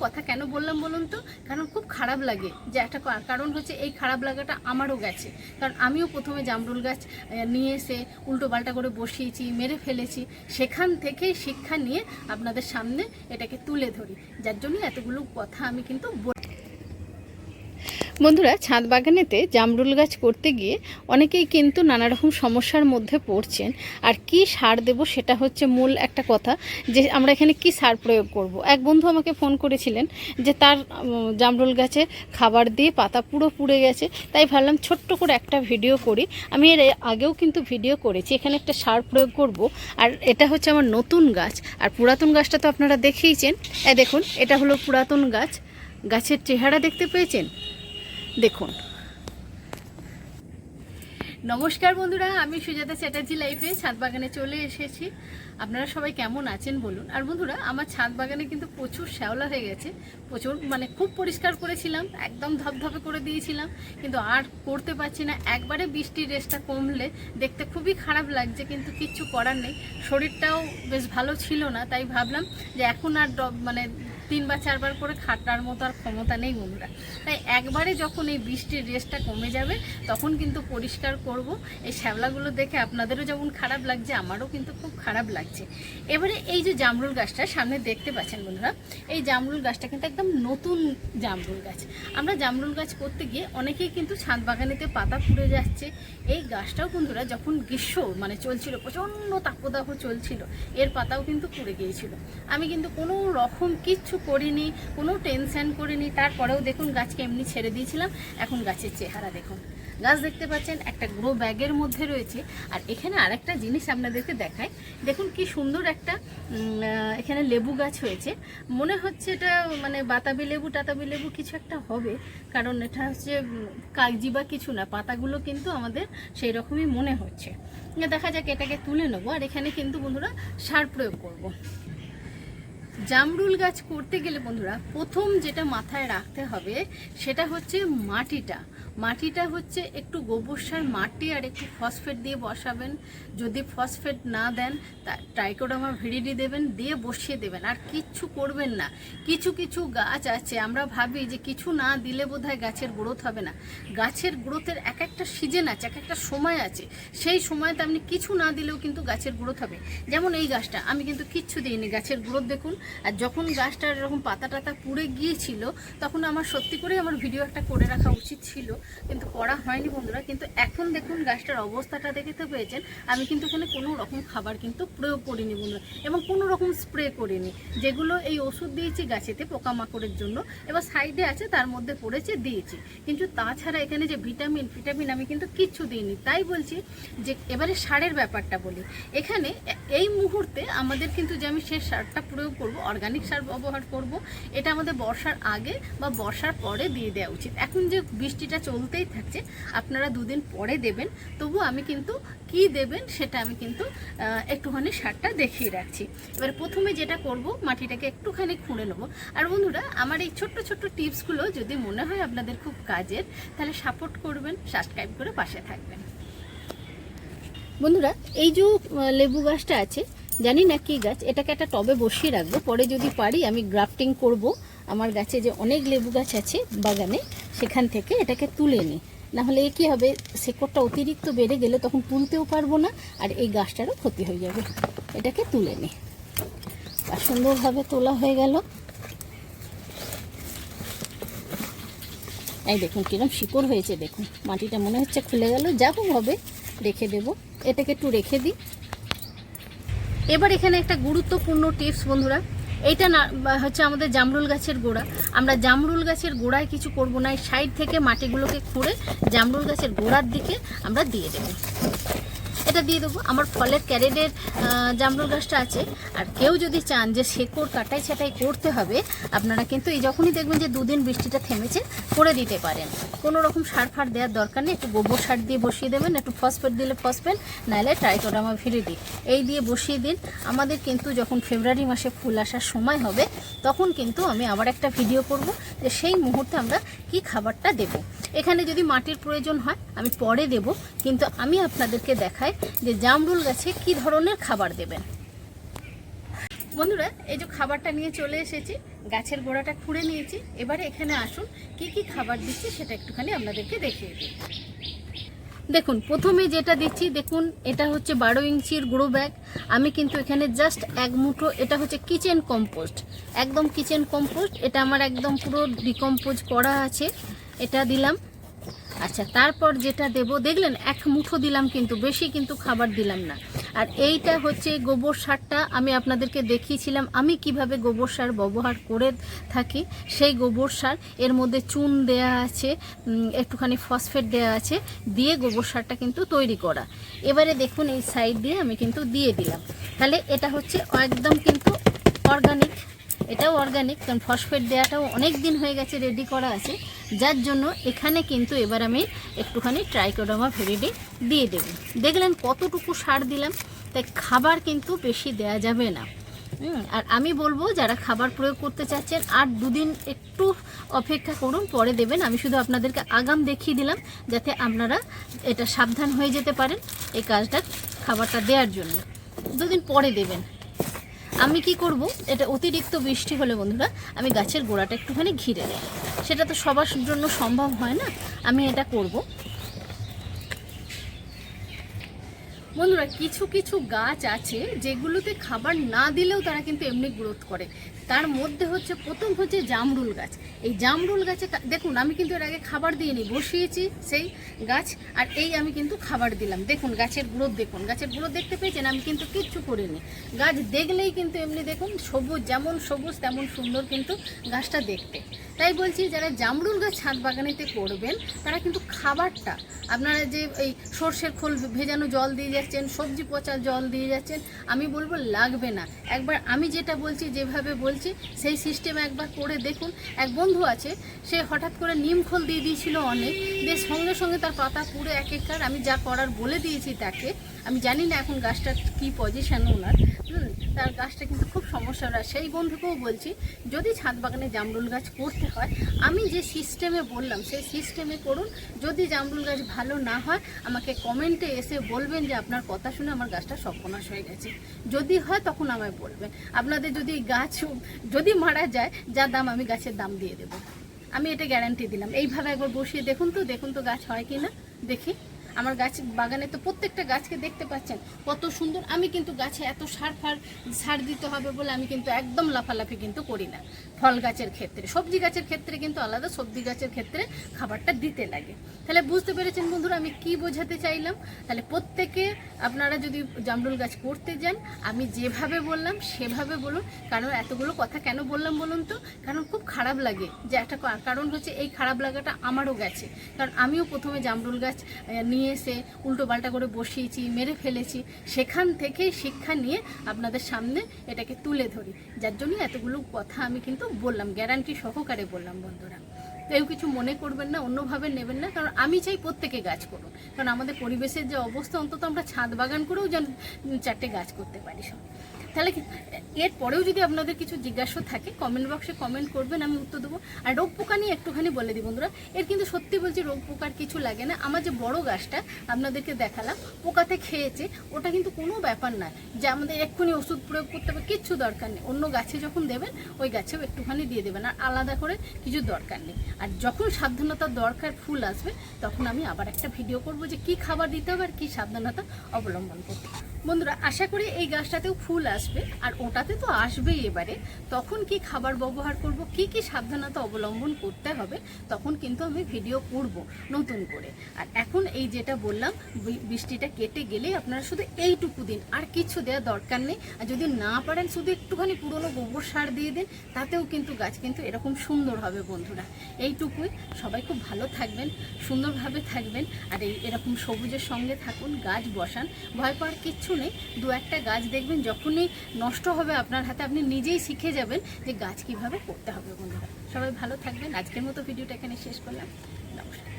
কথা কেন বললাম বলুন তো? কারণ খুব খারাপ লাগে যে একটা কারণ হচ্ছে এই খারাপ লাগাটা আমারও গেছে। কারণ আমিও প্রথমে জামরুল গাছ নিয়ে এসে উল্টো পাল্টা করে বসিয়েছি, মেরে ফেলেছি। সেখান থেকে শিক্ষা নিয়ে আপনাদের সামনে এটাকে তুলে ধরি। যার জন্য এতগুলো কথা আমি কিন্তু বল- বন্ধুরা, ছাদ বাগানেতে জামরুল গাছ করতে গিয়ে অনেকেই কিন্তু নানা রকম সমস্যার মধ্যে পড়ছেন। আর কি সার দেব সেটা হচ্ছে মূল একটা কথা, যে আমরা এখানে কি সার প্রয়োগ করব। এক বন্ধু আমাকে ফোন করেছিলেন যে তার জামরুল গাছে খাবার দিয়ে পাতা পুরো পুড়ে গেছে, তাই ভাবলাম ছোট্ট করে একটা ভিডিও করি। আমি এর আগেও কিন্তু ভিডিও করেছি, এখানে একটা সার প্রয়োগ করব। আর এটা হচ্ছে আমার নতুন গাছ। আর পুরাতন গাছটা তো আপনারা দেখেইছেন। দেখুন, এটা হলো পুরাতন গাছ। গাছের চেহারা দেখতে পেয়েছেন? দেখুন। নমস্কার বন্ধুরা, আমি সুজাতা চ্যাটার্জি লাইফে ছাদ বাগানে চলে এসেছি। আপনারা সবাই কেমন আছেন বলুন। আর বন্ধুরা, আমার ছাদ বাগানে কিন্তু প্রচুর শ্যাওলা হয়ে গেছে। প্রচুর মানে খুব পরিষ্কার করেছিলাম, একদম ধপধপে করে দিয়েছিলাম, কিন্তু আর করতে পারছি না। একবারে বৃষ্টির রেসটা কমলে দেখতে খুবই খারাপ লাগছে, কিন্তু কিচ্ছু করার নেই। শরীরটাও বেশ ভালো ছিল না, তাই ভাবলাম যে এখন আর মানে তিনবার চারবার করে খাটার মতো আর ক্ষমতা নেই বন্ধুরা। তাই একবারে যখন এই বৃষ্টির রেসটা কমে যাবে, তখন কিন্তু পরিষ্কার করব। এই শ্যাওলাগুলো দেখে আপনাদেরও যেমন খারাপ লাগছে, আমারও কিন্তু খুব খারাপ লাগছে। এবারে এই যে জামরুল গাছটা সামনে দেখতে পাচ্ছেন বন্ধুরা, এই জামরুল গাছটা কিন্তু একদম নতুন জামরুল গাছ। আমরা জামরুল গাছ করতে গিয়ে অনেকেই কিন্তু ছাদ বাগানেতে পাতা পুড়ে যাচ্ছে। এই গাছটাও বন্ধুরা যখন গ্রীষ্ম মানে চলছিল, প্রচণ্ড তাপদাহ চলছিল, এর পাতাও কিন্তু পুড়ে গিয়েছিল। আমি কিন্তু কোনো রকম কিচ্ছু করিনি, কোনো টেনশন করিনি। তারপরেও দেখুন গাছকে এমনি ছেড়ে দিয়েছিলাম। এখন গাছের চেহারা দেখুন। গাছ দেখতে পাচ্ছেন, একটা গ্রো ব্যাগের মধ্যে রয়েছে। আর এখানে আরেকটা জিনিস আপনাদেরকে দেখায় দেখুন কি সুন্দর একটা এখানে লেবু গাছ হয়েছে। মনে হচ্ছে এটা মানে বাতাবি লেবু, টাতাবি লেবু কিছু একটা হবে। কারণ এটা হচ্ছে কাগজি বা কিছু না, পাতাগুলো কিন্তু আমাদের সেই রকমই মনে হচ্ছে। দেখা যাক, এটাকে তুলে নেব। আর এখানে কিন্তু বন্ধুরা সার প্রয়োগ করব। জামরুল গাছ করতে গেলে বন্ধুরা, প্রথম যেটা মাথায় রাখতে হবে সেটা হচ্ছে মাটিটা। মাটিটা হচ্ছে একটু গোবর সার মাটি আর একটু ফসফেট দিয়ে বসাবেন। যদি ফসফেট না দেন, তা ট্রাইকোডামা ভিডিডি দেবেন, দিয়ে বসিয়ে দেবেন। আর কিচ্ছু করবেন না। কিছু কিছু গাছ আছে, আমরা ভাবি যে কিছু না দিলে বোধহয় গাছের গ্রোথ হবে না। গাছের গ্রোথের এক একটা সিজন আছে, এক একটা সময় আছে। সেই সময়তে আপনি কিছু না দিলেও কিন্তু গাছের গ্রোথ হবে। যেমন এই গাছটা, আমি কিন্তু কিচ্ছু দিইনি। গাছের গ্রোথ দেখুন আর যখন গাছটার এরকম পাতা টাতা পুড়ে গিয়েছিল, তখন আমার সত্যি করে আমার ভিডিও একটা করে রাখা উচিত ছিল। কিন্তু করা হয়নি বন্ধুরা, কিন্তু এখন দেখুন গাছটার অবস্থাটা দেখতে পেয়েছেন। আমি কিন্তু এখানে কোনো রকম খাবার কিন্তু প্রয়োগ করিনি বন্ধুরা, এবং কোনো রকম স্প্রে করিনি। যেগুলো এই ওষুধ দিয়েছি গাছেতে পোকামাকড়ের জন্য, এবার সাইডে আছে, তার মধ্যে পড়েছে দিয়েছি। কিন্তু তাছাড়া এখানে যে ভিটামিন, ফিটামিন আমি কিন্তু কিচ্ছু দিইনি। তাই বলছি যে এবারে সারের ব্যাপারটা বলি। এখানে এই মুহূর্তে আমাদের কিন্তু যে আমি সে সারটা প্রয়োগ করব অর্গানিক সার ব্যবহার করব। এটা আমাদের বর্ষার আগে বা বর্ষার পরে দিয়ে দেওয়া উচিত। এখন যে বৃষ্টিটা চলতেই থাকছে, আপনারা দুদিন পরে দেবেন। তবু আমি কিন্তু কি দেবেন সেটা আমি কিন্তু একটুখানি সারটা দেখিয়ে রাখছি। এবার প্রথমে যেটা করব, মাটিটাকে একটুখানি খুঁড়ে নেব। আর বন্ধুরা, আমার এই ছোট্ট ছোট্ট টিপসগুলো যদি মনে হয় আপনাদের খুব কাজের, তাহলে সাপোর্ট করবেন, সাবস্ক্রাইব করে পাশে থাকবেন। বন্ধুরা, এই যে লেবু গাছটা আছে জানি না কি গাছ, এটাকে একটা টবে বসিয়ে রাখব। পরে যদি পারি, আমি গ্রাফটিং করব আমার গাছে যে অনেক লেবু গাছ আছে বাগানে, সেখান থেকে এটাকে তুলে নিই নাহলে এ কী হবে, শেকড়টা অতিরিক্ত বেড়ে গেলে তখন তুলতেও পারব না, আর এই গাছটারও ক্ষতি হয়ে যাবে। এটাকে তুলে নিই আর সুন্দরভাবে তোলা হয়ে গেল। এই দেখুন, কিরম শিকড় হয়েছে, দেখুন। মাটিটা মনে হচ্ছে খুলে গেল। যা হবে রেখে দেব। এটাকে একটু রেখে দিই। এবার এখানে একটা গুরুত্বপূর্ণ টিপস বন্ধুরা। এটা না হচ্ছে আমাদের জামরুল গাছের গোড়া। আমরা জামরুল গাছের গোড়ায় কিছু করব না সাইড থেকে মাটিগুলোকে খুঁড়ে জামরুল গাছের গোড়ার দিকে আমরা দিয়ে দেবো। এটা দিয়ে দেবো। আমার ফলের ক্যারেটের জামরুল গাছটা আছে। আর কেউ যদি চান যে শেকড় কাটাই ছাটাই করতে হবে, আপনারা কিন্তু এই যখনই দেখবেন যে দুদিন বৃষ্টিটা থেমেছে, করে দিতে পারেন। কোনো রকম সার ফার দেওয়ার দরকার নেই। একটু গোবর সার দিয়ে বসিয়ে দেবেন, একটু ফসফেট দিলে ফসফেট নাহলে ট্রাইকোডামা ভিরিডি এই দিয়ে বসিয়ে দিন। আমাদের কিন্তু যখন ফেব্রুয়ারি মাসে ফুল আসার সময় হবে, তখন কিন্তু আমি আবার একটা ভিডিও করব যে সেই মুহূর্তে আমরা কি খাবারটা দেব। এখানে যদি মাটির প্রয়োজন হয়, আমি পরে দেব, কিন্তু আমি আপনাদেরকে দেখাই যে জামরুল গাছে কি ধরনের খাবার দেবেন। বন্ধুরা, এই যে খাবারটা নিয়ে চলে এসেছি, গাছের গোড়াটা খুঁড়ে নিয়েছি, এবারে এখানে আসুন, কি কি খাবার দিচ্ছি সেটা একটুখানি আপনাদেরকে দেখিয়ে দিই। দেখুন, প্রথমে যেটা দিচ্ছি, দেখুন, এটা হচ্ছে বারো ইঞ্চির গ্রো ব্যাগ। আমি কিন্তু এখানে জাস্ট এক মুঠো, এটা হচ্ছে কিচেন কম্পোস্ট। একদম কিচেন কম্পোস্ট, এটা আমার একদম পুরো ডিকম্পোজ করা আছে। এটা দিলাম। আচ্ছা তারপর যেটা দেব, দেখলেন এক মুঠো দিলাম কিন্তু, বেশি কিন্তু খাবার দিলাম না। আর এইটা হচ্ছে গোবর সারটা, আমি আপনাদেরকে দেখিয়েছিলাম, আমি কীভাবে গোবর সার ব্যবহার করে থাকি, সেই গোবর সার, এর মধ্যে চুন দেয়া আছে একটুখানি ফসফেট দেয়া আছে, দিয়ে গোবর সারটা কিন্তু তৈরি করা। এবারে দেখুন এই সাইড দিয়ে আমি কিন্তু দিয়ে দিলাম। তাহলে এটা হচ্ছে একদম কিন্তু অর্গানিক এটাও অর্গানিক কারণ ফসফেট দেওয়াটাও অনেক দিন হয়ে গেছে রেডি করা আছে। যার জন্য এখানে কিন্তু এবার আমি একটুখানি ট্রাইকোডামা ভেরিডি দিয়ে দেব। দেখলেন কতটুকু সার দিলাম, তাই খাবার কিন্তু বেশি দেয়া যাবে না। আর আমি বলব, যারা খাবার প্রয়োগ করতে চাচ্ছেন, আর দুদিন একটু অপেক্ষা করুন, পরে দেবেন। আমি শুধু আপনাদেরকে আগাম দেখিয়ে দিলাম, যাতে আপনারা এটা সাবধান হয়ে যেতে পারেন এই কাজটা, খাবারটা দেওয়ার জন্য। দুদিন পরে দেবেন। আমি কি করব? এটা অতিরিক্ত বৃষ্টি হলে বন্ধুরা, আমি গাছের গোড়াটা একটুখানি ঘিরে দেয় সেটা তো সবার জন্য সম্ভব হয় না, আমি এটা করব। বন্ধুরা, কিছু কিছু গাছ আছে যেগুলোতে খাবার না দিলেও তারা কিন্তু এমনি গ্রোথ করে। তার মধ্যে হচ্ছে প্রথম হচ্ছে জামরুল গাছ। এই জামরুল গাছে দেখুন, আমি কিন্তু এর আগে খাবার দিইনি, বসিয়েছি সেই গাছ, আর এই আমি কিন্তু খাবার দিলাম। দেখুন, গাছের গ্রোথ দেখুন, গাছের গ্রোথ দেখতে পেয়েছেন, আমি কিন্তু কিচ্ছু করিনি। গাছ দেখলেই কিন্তু এমনি দেখুন, সবুজ, যেমন সবুজ, তেমন সুন্দর কিন্তু গাছটা দেখতে। তাই বলছি, যারা জামরুল গাছ ছাদ বাগানেতে করবেন, তারা কিন্তু খাবারটা, আপনারা যে এই সর্ষের খোল ভেজানো জল দিয়ে যাচ্ছেন, সবজি পচা জল দিয়ে যাচ্ছেন, আমি বলব লাগবে না। একবার আমি যেটা বলছি, যেভাবে বলছি সেই সিস্টেম একবার করে দেখুন। এক বন্ধু আছে, সে হঠাৎ করে নিম খোল দিয়ে দিয়েছিল অনেক, দিয়ে সঙ্গে সঙ্গে তার পাতা পুরো এক একবার আমি যা করার বলে দিয়েছি তাকে, আমি জানি না এখন গাছটার কী পজিশান ওনার তার গাছটা কিন্তু খুব সমস্যা হয় সেই বন্ধুকেও বলছি, যদি ছাদ বাগানে জামরুল গাছ করতে হয়, আমি যে সিস্টেমে বললাম, সেই সিস্টেমে করুন। যদি জামরুল গাছ ভালো না হয়, আমাকে কমেন্টে এসে বলবেন যে আপনার কথা শুনে আমার গাছটা সর্বনাশ হয়ে গেছে। যদি হয়, তখন আমায় বলবেন। আপনাদের যদি গাছ, যদি মারা যায়, যা দাম, আমি গাছের দাম দিয়ে দেবো। আমি এটা গ্যারান্টি দিলাম। এইভাবে একবার বসিয়ে দেখুন তো দেখুন তো গাছ হয় কি না দেখি। আমার গাছ বাগানে তো প্রত্যেকটা গাছকে দেখতে পাচ্ছেন, কত সুন্দর। আমি কিন্তু গাছে এত সার ফার, সার দিতে হবে বলে আমি কিন্তু একদম লাফালাফি কিন্তু করি না। ফল গাছের ক্ষেত্রে, সবজি গাছের ক্ষেত্রে কিন্তু আলাদা, সবজি গাছের ক্ষেত্রে খাবারটা দিতে লাগে। তাহলে বুঝতে পেরেছেন বন্ধুরা, আমি কি বোঝাতে চাইলাম? তাহলে প্রত্যেকে আপনারা যদি জামরুল গাছ করতে যান, আমি যেভাবে বললাম সেভাবে বলুন, কারণ এতগুলো কথা কেন বললাম বলুন তো? কারণ খুব খারাপ লাগে যে একটা কারণ হচ্ছে এই খারাপ লাগাটা আমারও গেছে। কারণ আমিও প্রথমে জামরুল গাছ নিয়ে এসে উল্টো পাল্টা করে বসিয়েছি, মেরে ফেলেছি। সেখান থেকেই শিক্ষা নিয়ে আপনাদের সামনে এটাকে তুলে ধরি। যার জন্য এতগুলো কথা আমি কিন্তু বললাম গ্যারান্টি সহকারে বললাম, বন্ধুরা। কেউ কিছু মনে করবেন না, অন্যভাবে নেবেন না, কারণ আমি চাই প্রত্যেকে গাছ করুন কারণ আমাদের পরিবেশের যে অবস্থা, অন্তত আমরা ছাদ বাগান করেও যেন চারটে গাছ করতে পারি সব। তাহলে এরপরেও যদি আপনাদের কিছু জিজ্ঞাসা থাকে কমেন্ট বক্সে কমেন্ট করবেন, আমি উত্তর দেবো। আর রোগ পোকা নিয়ে একটুখানি বলে দিই বন্ধুরা, এর কিন্তু সত্যি বলছি রোগ পোকার কিছু লাগে না। আমার যে বড় গাছটা, আপনাদেরকে দেখালাম, পোকাতে খেয়েছে, ওটা কিন্তু কোনো ব্যাপার নয়। যে আমাদের এক্ষুনি ওষুধ প্রয়োগ করতে হবে, কিচ্ছু দরকার নেই। অন্য গাছে যখন দেবেন, ওই গাছেও একটুখানি দিয়ে দেবেন। আর আলাদা করে কিছু দরকার নেই। আর যখন সাবধানতার দরকার ফুল আসবে, তখন আমি আবার একটা ভিডিও করব যে কি খাবার দিতে হবে আর কী সাবধানতা অবলম্বন করতে। বন্ধুরা, আশা করি এই গাছটাতেও ফুল আসবে, আর ওটাতে তো আসবেই এবারে। তখন কি খাবার ব্যবহার করব, কি কি সাবধানতা অবলম্বন করতে হবে, তখন কিন্তু আমি ভিডিও করব নতুন করে। আর এখন এই যেটা বললাম বৃষ্টিটা কেটে গেলে আপনারা শুধু এইটুকু দিন, আর কিছু দেওয়ার দরকার নেই। আর যদি না পারেন, শুধু একটুখানি পুরনো গোবর সার দিয়ে দিন, তাতেও কিন্তু গাছ কিন্তু এরকম সুন্দর হবে বন্ধুরা। এইটুকুই। সবাই খুব ভালো থাকবেন, সুন্দরভাবে থাকবেন, আর এই এরকম সবুজের সঙ্গে থাকুন, গাছ বসান, ভয় পাওয়ার কিচ্ছু নেই দু একটা গাছ দেখবেন, যখনই নষ্ট হবে আপনার হাতে, আপনি নিজেই শিখে যাবেন যে গাছ কীভাবে করতে হবে বন্ধুরা। সবাই ভালো থাকবেন। আজকের মতো ভিডিওটা এখানে শেষ করলাম। নমস্কার।